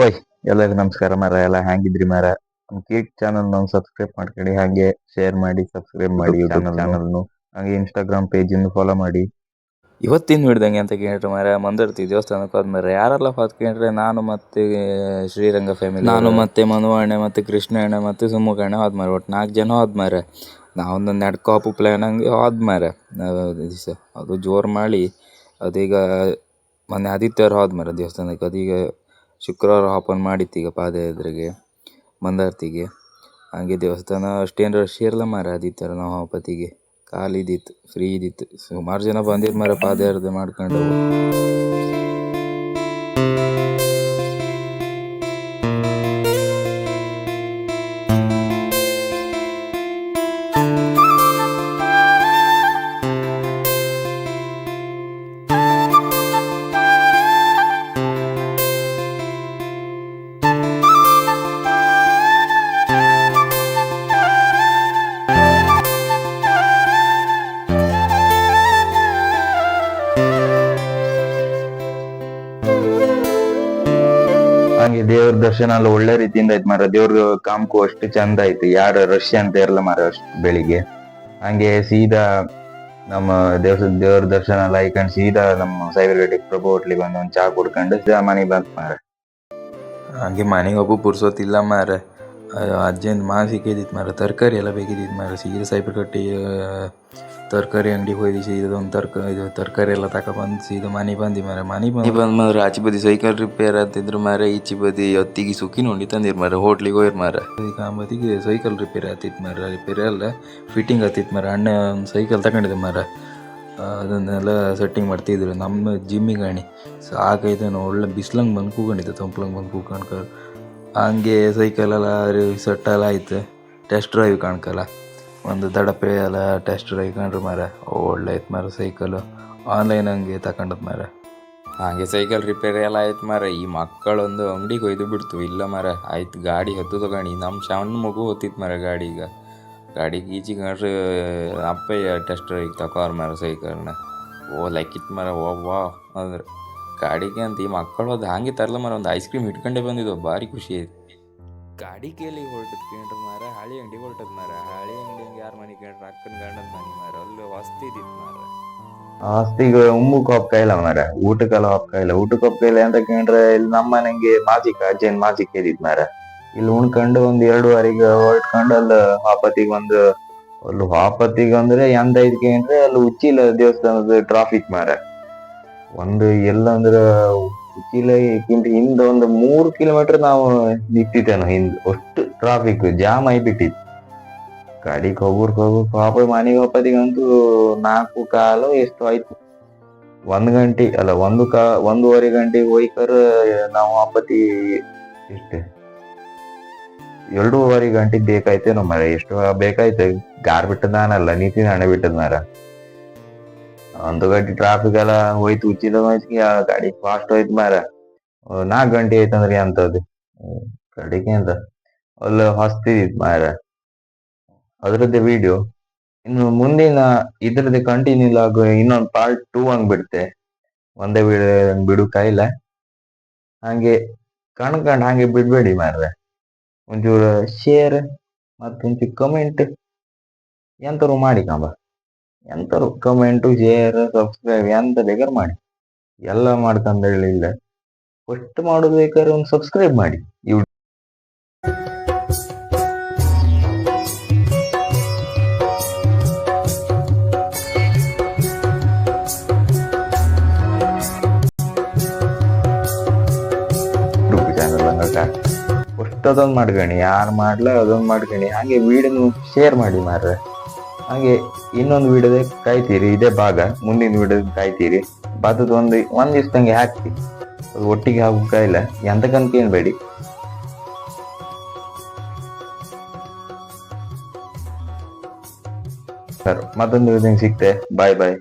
ಓಯ್ ಎಲ್ಲರಿಗೂ ನಮಸ್ಕಾರ ಮರ ಎಲ್ಲ ಹ್ಯಾಂಗಿದ್ರಿ ಮರ ನಮ್ಮ ಕೇಕ್ ಚಾನಲ್ ನಾವು ಸಬ್ಸ್ಕ್ರೈಬ್ ಮಾಡ್ಕೊಳ್ಳಿ ಹಾಗೆ ಶೇರ್ ಮಾಡಿ ಸಬ್ಸ್ಕ್ರೈಬ್ ಮಾಡಿ ಚಾನಲ್ ಚಾನಲ್ನು ಹಾಗೆ ಇನ್ಸ್ಟಾಗ್ರಾಮ್ ಪೇಜ್ ಫಾಲೋ ಮಾಡಿ. ಇವತ್ತಿನ ಹಿಡ್ದಂಗೆ ಅಂತ ಕೇಳ್ರೆ ಮರ ಮಂದರ್ತಿ ದೇವಸ್ಥಾನಕ್ಕೆ ಹೋದ್ಮೇಲೆ ಯಾರೆಲ್ಲ ಹೊತ್ಕೊಂಡ್ರೆ ನಾನು ಮತ್ತೆ ಶ್ರೀರಂಗ ಫ್ಯಾಮಿಲಿ ನಾನು ಮತ್ತೆ ಮನುವಣ್ಣೆ ಮತ್ತೆ ಕೃಷ್ಣಣ್ಣ ಮತ್ತೆ ಸುಮ್ಮುಗಣ್ಣ ಹೋದ್ಮಾರೆ ಒಟ್ಟು ನಾಲ್ಕು ಜನ ಹೋದ್ಮಾರೆ ನಾವೊಂದು ನಡ್ಕೋಪು ಕಾಪು ಪ್ಲ್ಯಾನ್ ಹಂಗೆ ಹೋದ್ಮಾರೆ ದಿವಸ ಅದು ಜೋರು ಮಾಡಿ ಅದೀಗ ಮೊನ್ನೆ ಆದಿತ್ಯವಾರ ಹೋದ್ಮಾರೆ ದೇವಸ್ಥಾನಕ್ಕೆ ಅದೀಗ ಶುಕ್ರವಾರ ಓಪನ್ ಮಾಡಿತ್ತು ಈಗ ಪಾದಯಾತ್ರೆಗೆ, ಮಂದಾರ್ತಿಗೆ. ಹಾಗೆ ದೇವಸ್ಥಾನ ಅಷ್ಟೇನು ರಶ್ ಇರಲ್ಲ ಮಾರ ಆದಿತ್ಯವಾರ ನಾವು ಹೋಪತ್ತಿಗೆ ಖಾಲಿದಿತ್ತು ಫ್ರೀ ಇದ್ದಿತ್ತು ಸುಮಾರು ಜನ ಬಂದಿದ್ದು ಮಾರ ಪಾದಯಾತ್ರೆ ಮಾಡ್ಕೊಂಡು ಹಾಗೆ ದೇವ್ರ ದರ್ಶನ ಎಲ್ಲ ಒಳ್ಳೆ ರೀತಿಯಿಂದ ಆಯ್ತು ಮಾರ ದೇವ್ರ ಕಾಮ್ಕು ಅಷ್ಟು ಚಂದ ಆಯ್ತು ಯಾರು ರಶ್ ಅಂತ ಇರಲ್ಲ ಮಾರ ಅಷ್ಟು ಬೆಳಿಗ್ಗೆ. ಹಂಗೆ ಸೀದಾ ನಮ್ಮ ದೇವ್ರ ದೇವ್ರ ದರ್ಶನ ಎಲ್ಲ ಆಯ್ಕೊಂಡು ಸೀದಾ ನಮ್ಮ ಸೈಬರ್ಗೇಟೆ ಪ್ರಭು ಹೋಟ್ಲಿಗೆ ಬಂದು ಒಂದು ಚಾ ಕುಡ್ಕೊಂಡು ಸೀದಾ ಮನೆಗೆ ಬಂತು ಮಾರ ಹಂಗೆ ಮನೆಗೆ ಒಬ್ಬ ಪುರ್ಸೋತಿಲ್ಲ ಮಾರ ಅಜ್ಜಂದು ಮಾ ಸಿಕ್ಕಿದ್ದಿತ್ತು ಮಾರ ತರಕಾರಿ ಎಲ್ಲ ಬೇಕಿದ್ದಿತ್ತು ಮಾರ ಸೀದಾ ಸೈಪರ್ ಕಟ್ಟಿ ತರಕಾರಿ ಅಂಗಡಿ ಹೋಗಿ ಸೀದಾ ಒಂದು ತರ್ಕ ಇದು ತರಕಾರಿ ಎಲ್ಲ ತಗೊಬಂದು ಸೀದ ಮನೆ ಬಂದು ಮಾರೆ ಮನೆ ಬಂದು ಬಂದು ಮಾರ ಆಚೆ ಬದಿ ಸೈಕಲ್ ರಿಪೇರ್ ಆಗ್ತಿದ್ರು ಮಾರ ಈಚೆ ಬದಿ ಹೊತ್ತಿಗೆ ಸುಖಿ ನೋಡಿ ತಂದಿರ್ ಮಾರ ಹೋಟ್ಲಿಗೆ ಹೋಯ್ರು ಮಾರ. ಈಗ ಆ ಬದಿಗೆ ಸೈಕಲ್ ರಿಪೇರ್ ಆಗ್ತಿತ್ತು ಮಾರ ರಿಪೇರ್ ಅಲ್ಲ ಫಿಟ್ಟಿಂಗ್ ಆಗ್ತಿತ್ತು ಮಾರ ಅಣ್ಣ ಒಂದು ಸೈಕಲ್ ತಗೊಂಡಿದ್ದೆ ಮಾರ. ಅದನ್ನೆಲ್ಲ ಸೆಟ್ಟಿಂಗ್ ಮಾಡ್ತಿದ್ರು ನಮ್ಮ ಜಿಮ್ಮಿಗೆ ಅಣಿ. ಸಾಕೈತೆ ಒಳ್ಳೆ ಬಿಸ್ಲಂಗೆ ಬಂದು ಕೂಕೊಂಡಿದ್ದೆ ತಂಪ್ಲಂಗೆ ಬಂದು ಕೂತ್ಕೊಂಡು ಹಂಗೆ ಸೈಕಲ್ ಎಲ್ಲ ಸೆಟ್ ಎಲ್ಲ ಆಯ್ತು ಟೆಸ್ಟ್ ಡ್ರೈವ್ ಕಾಣ್ಕಲ್ಲ. ಒಂದು ದಡಪೆ ಎಲ್ಲ ಟೆಸ್ಟ್ ಡ್ರೈವ್ ಕಂಡ್ರು ಮಾರ ಒಳ್ಳೆ ಐತೆ ಮಾರ ಸೈಕಲು ಆನ್ಲೈನ್ ಹಂಗೆ ತಗೊಂಡದ್ ಮಾರ ಹಾಗೆ ಸೈಕಲ್ ರಿಪೇರಿ ಎಲ್ಲ ಆಯ್ತು ಮಾರ ಈ ಮಕ್ಕಳೊಂದು ಅಂಗಡಿಗೆ ಒಯ್ದು ಬಿಡ್ತು. ಇಲ್ಲ ಮಾರ ಆಯ್ತು ಗಾಡಿ ಹತ್ತು ತಗೊಂಡು. ನಮ್ಮ ಸಣ್ಣ ಮಗು ಹೊತ್ತಿತ್ತು ಮಾರ ಗಾಡಿ ಈಗ ಗಾಡಿ ಈಚಿಗೆ ಕಂಡ್ರೆ, ಅಪ್ಪಯ್ಯ ಟೆಸ್ಟ್ ಡ್ರೈವ್ ತಗೋರ್ ಮಾರ ಸೈಕಲ್ನ ಓ ಲೆಕ್ಕಿತ್ತು ಮಾರ ಓ ವಾ ಅಂದ್ರೆ. ಗಾಡಿಗೆ ಅಂತ ಈ ಮಕ್ಕಳು ಅದು ಹಾಗೆ ತರಲ ಮಾರ ಒಂದು ಐಸ್ ಕ್ರೀಮ್ ಇಟ್ಕೊಂಡೇ ಬಂದಿದ್ದು ಭಾರಿ ಖುಷಿ ಆಯ್ತು. ಗಾಡಿ ಕೇಳಿ ಹೊರಟದ್ ಕೇಳ್ರಿ ಮಾರ ಹಳಿ ಅಂಗಡಿ ಹೊರಟದ್ ಮಾರ ಹಳಿ ಅಂಗಡಿ ಹಂಗೆ ಯಾರ ಮನೆ ಕೇಳ್ರಿ, ಅಕ್ಕನ ಗಂಡನ ಮನೆ ಮಾರ ಅಲ್ಲಿ ವಸ್ತಿ ಇದ್ದಿತ್ತು ಮಾರ ಆಸ್ತಿಗೆ ಉಮ್ಮಕ್ಕೆ ಇಲ್ಲ ಮಾರ ಊಟಕ್ಕೆಲ್ಲ ಹೋಗ್ತಾ ಇಲ್ಲ ಊಟಕ್ಕೆ ಹೋಗ್ತಾ ಇಲ್ಲ ಅಂತ ಇಲ್ಲಿ ನಮ್ಮ ನಂಗೆ ಮಾಸಿಕ ಅಜ್ಜನ್ ಮಾಸಿಕ ಇದ್ದಿತ್ ಮಾರ ಇಲ್ಲಿ ಉಣ್ಕೊಂಡು ಒಂದ್ ವಾರಿಗೆ ಹೊರಟ್ಕೊಂಡು ಅಲ್ಲಿ ವಾಪತಿಗೆ ಒಂದು ಅಲ್ಲಿ ವಾಪತಿಗೆ ಅಂದ್ರೆ ಎಂದ ಇದಕ್ಕೆ ಅಂದ್ರೆ ಅಲ್ಲಿ ಉಚ್ಚಿಲ ದೇವಸ್ಥಾನದ ಟ್ರಾಫಿಕ್ ಮಾರ ಒಂದು ಎಲ್ಲ ಉಚ್ಚಿಲಕ್ಕಿಂತ ಹಿಂದೆ ಒಂದು ಮೂರು ಕಿಲೋಮೀಟರ್ ನಾವು ನಿಂತಿದ್ದೇನು ಹಿಂದ್. ಅಷ್ಟು ಟ್ರಾಫಿಕ್ ಜಾಮ್ ಆಗಿಬಿಟ್ಟಿತ್ತು ಗಾಡಿಗೆ ಹೋಗ್ಬಿಡ್ ಹೋಗ್ಬಿಟ್ಟು ವಾಪಸ್ ಮನೆಗೆ ವಾಪತ್ತಿಗಂತೂ ನಾಲ್ಕು ಕಾಲು ಎಷ್ಟು ಆಯ್ತು. ಒಂದ್ ಗಂಟೆ, ಅಲ್ಲ, ಒಂದು ಕಾ, ಒಂದೂವರೆ ಗಂಟೆಗೆ ಹೋಯ್ಕರ ನಾವು ವಾಪತಿ ಎಷ್ಟು? ಎರಡೂವರೆ ಗಂಟೆ ಬೇಕಾಯ್ತೇನೋ ಮರ, ಎಷ್ಟು ಬೇಕಾಯ್ತು. ಗಾರ್ ಬಿಟ್ಟದಾನಲ್ಲ ನೀತಿ ಹಣೆ ಬಿಟ್ಟದ ಮರ. ಒಂದು ಗಂಟೆ ಟ್ರಾಫಿಕ್ ಎಲ್ಲ ಹೋಯ್ತು, ಉಚ್ಚಿದ ವಯಸ್ಸಿಗೆ ಆ ಗಾಡಿ ಫಾಸ್ಟ್ ಹೋಯ್ತು ಮಾರ ನಾಲ್ಕು ಗಂಟೆ ಆಯ್ತಂದ್ರೆ ಎಂತದ್ದು ಕಡೆಗೆ ಅಂತ. ಅಲ್ಲಿ ಹೊಸ್ತಿದ್ ಮಾರ ಅದ್ರದ್ದೇ ವಿಡಿಯೋ ಇನ್ನು ಮುಂದಿನ ಇದ್ರದ್ದು ಕಂಟಿನ್ಯೂ ಆಗೋ ಇನ್ನೊಂದು ಪಾರ್ಟ್ ಟೂ ಹಂಗ್ ಬಿಡುತ್ತೆ ಒಂದೇ ಬಿಡ ಬಿಡು ಕಾಯಿಲ್ಲ ಹಾಗೆ ಕಣ್ಕಂಡ್ ಹಾಗೆ ಬಿಡಬೇಡಿ ಮಾರ್ರೆ. ಒಂಚೂರು ಶೇರ್ ಮತ್ತೊಂಚೂರು ಕಮೆಂಟ್ ಎಂತರು ಮಾಡಿ ಕಂಬ. ಎಂತರು ಕಮೆಂಟು ಶೇರ್ ಸಬ್ಸ್ಕ್ರೈಬ್ ಎಂತ ಬೇಕಾದ್ರೆ ಮಾಡಿ. ಎಲ್ಲ ಮಾಡ್ಕಂತ ಹೇಳಿಲ್ಲ ಫಸ್ಟ್ ಮಾಡಬೇಕಾದ್ರೆ ಬೇಕಾದ್ರೆ ಒಂದು ಸಬ್ಸ್ಕ್ರೈಬ್ ಮಾಡಿ. ಇವ್ ಫಸ್ಟ್ ಅದೊಂದು ಮಾಡ್ಕಣಿ. ಯಾರು ಮಾಡ್ಲ ಅದೊಂದು ಮಾಡ್ಕಣಿ. ಹಾಗೆ ವಿಡಿಯೋನು ಶೇರ್ ಮಾಡಿ ಮಾರ್ರೆ. ಹಾಗೆ ಇನ್ನೊಂದು ವಿಡಿಯೋದ ಕಾಯ್ತೀರಿ, ಇದೇ ಭಾಗ, ಮುಂದಿನ ವಿಡಿಯೋದ ಕಾಯ್ತೀರಿ. ಬಾದದ್ದು ಒಂದು, ಒಂದ್ ದಿವ್ಸದಂಗೆ ಹಾಕ್ತಿ ಅದು ಒಟ್ಟಿಗೆ ಹಾಕುಕ ಇಲ್ಲ ಎಂತಕ್ಕಂತ ಏನ್ಬೇಡಿ ಸರ್, ಮತ್ತೊಂದು ಸಿಗ್ತೆ ಬಾಯ್ ಬಾಯ್